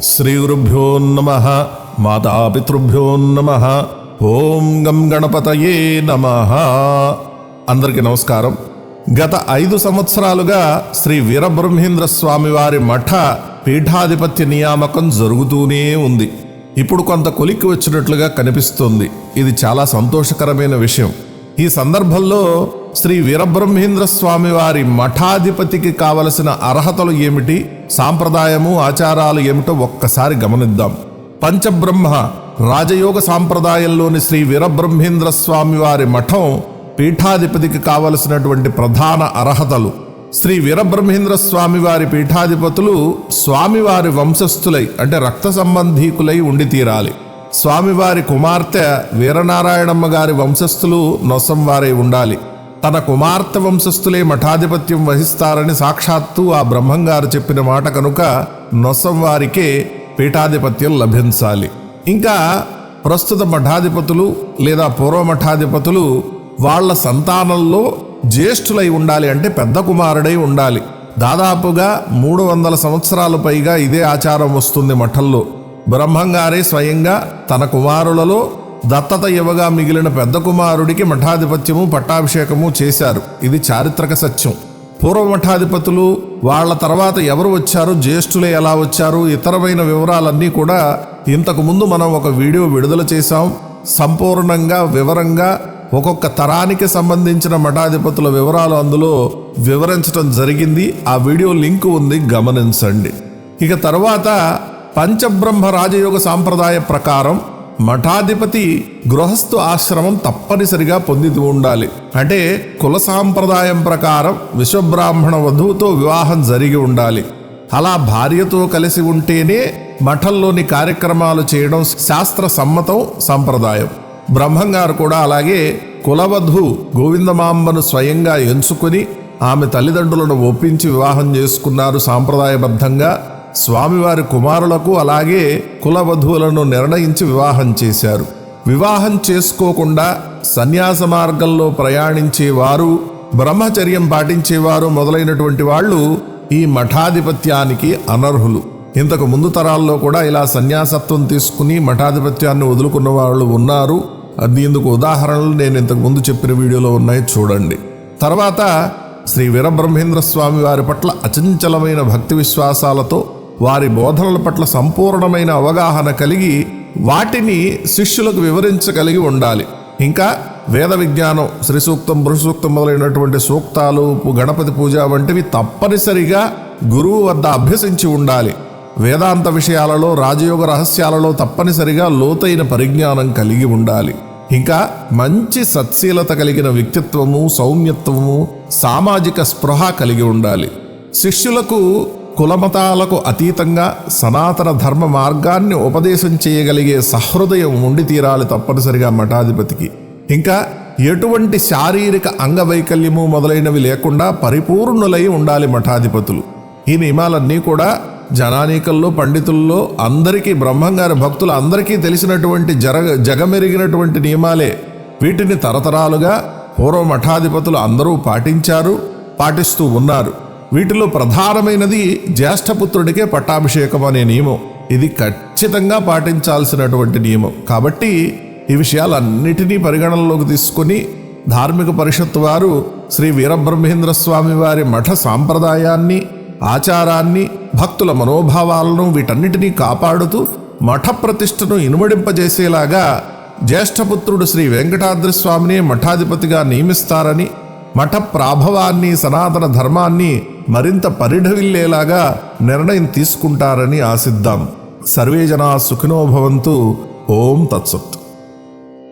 శ్రీగురుభ్యో నమ మాతాపితృభ్యో నమ ఓం గం గణపతయే నమ. అందరికీ నమస్కారం. గత ఐదు సంవత్సరాలుగా శ్రీ వీరబ్రహ్మేంద్ర స్వామివారి మఠ పీఠాధిపత్య నియామకం జరుగుతూనే ఉంది. ఇప్పుడు కొంత కొలిక్కి వచ్చినట్లుగా కనిపిస్తుంది. ఇది చాలా సంతోషకరమైన విషయం. ఈ సందర్భంలో శ్రీ వీరబ్రహ్మేంద్ర స్వామి వారి మఠాధిపతికి కావలసిన అర్హతలు ఏమిటి? సాంప్రదాయము ఆచారాలు ఏమిటో ఒక్కసారి గమనిద్దాం. పంచబ్రహ్మ రాజయోగ సాంప్రదాయంలోని శ్రీ వీరబ్రహ్మేంద్ర స్వామి వారి మఠం పీఠాధిపతికి కావలసినటువంటి ప్రధాన అర్హతలు. శ్రీ వీరబ్రహ్మేంద్ర స్వామి వారి పీఠాధిపతులు స్వామివారి వంశస్థులై అంటే రక్త సంబంధీకులై ఉండి తీరాలి. స్వామివారి కుమార్తె వీరనారాయణమ్మ గారి వంశస్థులు నొసంవారై ఉండాలి. తన కుమార్తె వంశస్థులే మఠాధిపత్యం వహిస్తారని సాక్షాత్తు ఆ బ్రహ్మంగారు చెప్పిన మాట కనుక నొసం వారికే పీఠాధిపత్యం లభించాలి. ఇంకా ప్రస్తుత మఠాధిపతులు లేదా పూర్వ మఠాధిపతులు వాళ్ళ సంతానంలో జ్యేష్ఠులై ఉండాలి అంటే పెద్ద కుమారుడై ఉండాలి. దాదాపుగా మూడు వందల సంవత్సరాలు పైగా ఇదే ఆచారం వస్తుంది మఠంలో. బ్రహ్మంగారే స్వయంగా తన కుమారులలో దత్తత ఇవ్వగా మిగిలిన పెద్ద కుమారుడికి మఠాధిపత్యము పట్టాభిషేకము చేశారు. ఇది చారిత్రక సత్యం. పూర్వ మఠాధిపతులు వాళ్ళ తర్వాత ఎవరు వచ్చారు జ్యేష్ఠులే ఎలా వచ్చారు ఇతరమైన వివరాలన్నీ కూడా ఇంతకుముందు మనం ఒక వీడియో విడుదల చేశాం. సంపూర్ణంగా వివరంగా ఒక్కొక్క తరానికి సంబంధించిన మఠాధిపతుల వివరాలు అందులో వివరించడం జరిగింది. ఆ వీడియో లింక్ ఉంది గమనించండి. ఇక తర్వాత పంచబ్రహ్మ రాజయోగ సాంప్రదాయ ప్రకారం మఠాధిపతి గృహస్థు ఆశ్రమం తప్పనిసరిగా పొంది ఉండాలి. అంటే కుల సాంప్రదాయం ప్రకారం విశ్వబ్రాహ్మణ వధువుతో వివాహం జరిగి ఉండాలి. అలా భార్యతో కలిసి ఉంటేనే మఠంలోని కార్యక్రమాలు చేయడం శాస్త్ర సమ్మతం సంప్రదాయం. బ్రహ్మంగారు కూడా అలాగే కులవధు గోవిందమాంబను స్వయంగా ఎంచుకుని ఆమె తల్లిదండ్రులను ఒప్పించి వివాహం చేసుకున్నారు సాంప్రదాయబద్ధంగా. స్వామివారి కుమారులకు అలాగే కులవధువులను నిర్ణయించి వివాహం చేశారు. వివాహం చేసుకోకుండా సన్యాస మార్గంలో ప్రయాణించేవారు బ్రహ్మచర్యం పాటించేవారు మొదలైనటువంటి వాళ్ళు ఈ మఠాధిపత్యానికి అనర్హులు. ఇంతకు ముందు తరాల్లో కూడా ఇలా సన్యాసత్వం తీసుకుని మఠాధిపత్యాన్ని వదులుకున్న వాళ్ళు ఉన్నారు. ఇందుకు ఉదాహరణలు నేను ఇంతకు ముందు చెప్పిన వీడియోలో ఉన్నాయి చూడండి. తర్వాత శ్రీ వీరబ్రహ్మేంద్ర స్వామి వారి పట్ల అచంచలమైన భక్తి విశ్వాసాలతో వారి బోధనల పట్ల సంపూర్ణమైన అవగాహన కలిగి వాటిని శిష్యులకు వివరించగలిగి ఉండాలి. ఇంకా వేద విజ్ఞానం శ్రీ సూక్తం బృహసూక్తం మొదలైనటువంటి సూక్తాలు గణపతి పూజ వంటివి తప్పనిసరిగా గురువు వద్ద అభ్యసించి ఉండాలి. వేదాంత విషయాలలో రాజయోగ రహస్యాలలో తప్పనిసరిగా లోతైన పరిజ్ఞానం కలిగి ఉండాలి. ఇంకా మంచి సత్శీలత కలిగిన వ్యక్తిత్వము సౌమ్యత్వము సామాజిక స్పృహ కలిగి ఉండాలి. శిష్యులకు కులమతాలకు అతీతంగా సనాతన ధర్మ మార్గాన్ని ఉపదేశం చేయగలిగే సహృదయం ఉండి తీరాలి తప్పనిసరిగా మఠాధిపతికి. ఇంకా ఎటువంటి శారీరక అంగవైకల్యము మొదలైనవి లేకుండా పరిపూర్ణులై ఉండాలి మఠాధిపతులు. ఈ నియమాలన్నీ కూడా జనానీకల్లో పండితుల్లో అందరికీ బ్రహ్మంగారి భక్తులు అందరికీ తెలిసినటువంటి జరగ జగమెరిగినటువంటి నియమాలే. వీటిని తరతరాలుగా పూర్వ మఠాధిపతులు అందరూ పాటించారు పాటిస్తూ ఉన్నారు. వీటిలో ప్రధానమైనది జ్యేష్ఠపుత్రుడికే పట్టాభిషేకం అనే నియమం. ఇది ఖచ్చితంగా పాటించాల్సినటువంటి నియమం. కాబట్టి ఈ విషయాలన్నిటినీ పరిగణనలోకి తీసుకుని ధార్మిక పరిషత్తు వారు శ్రీ వీరబ్రహ్మేంద్ర స్వామి వారి మఠ సాంప్రదాయాన్ని ఆచారాన్ని భక్తుల మనోభావాలను వీటన్నిటినీ కాపాడుతూ మఠ ప్రతిష్టను ఇనుమడింపజేసేలాగా జ్యేష్ఠపుత్రుడు శ్రీ వెంకటాద్రి స్వామిని మఠాధిపతిగా నియమిస్తారని మఠ ప్రాభవాన్ని సనాతన ధర్మాన్ని మరింత పరిఢవిల్లేలాగా నిర్ణయం తీసుకుంటారని ఆశిద్దాం. సర్వే జనా సుఖినో భవంతు. ఓం తత్సత్.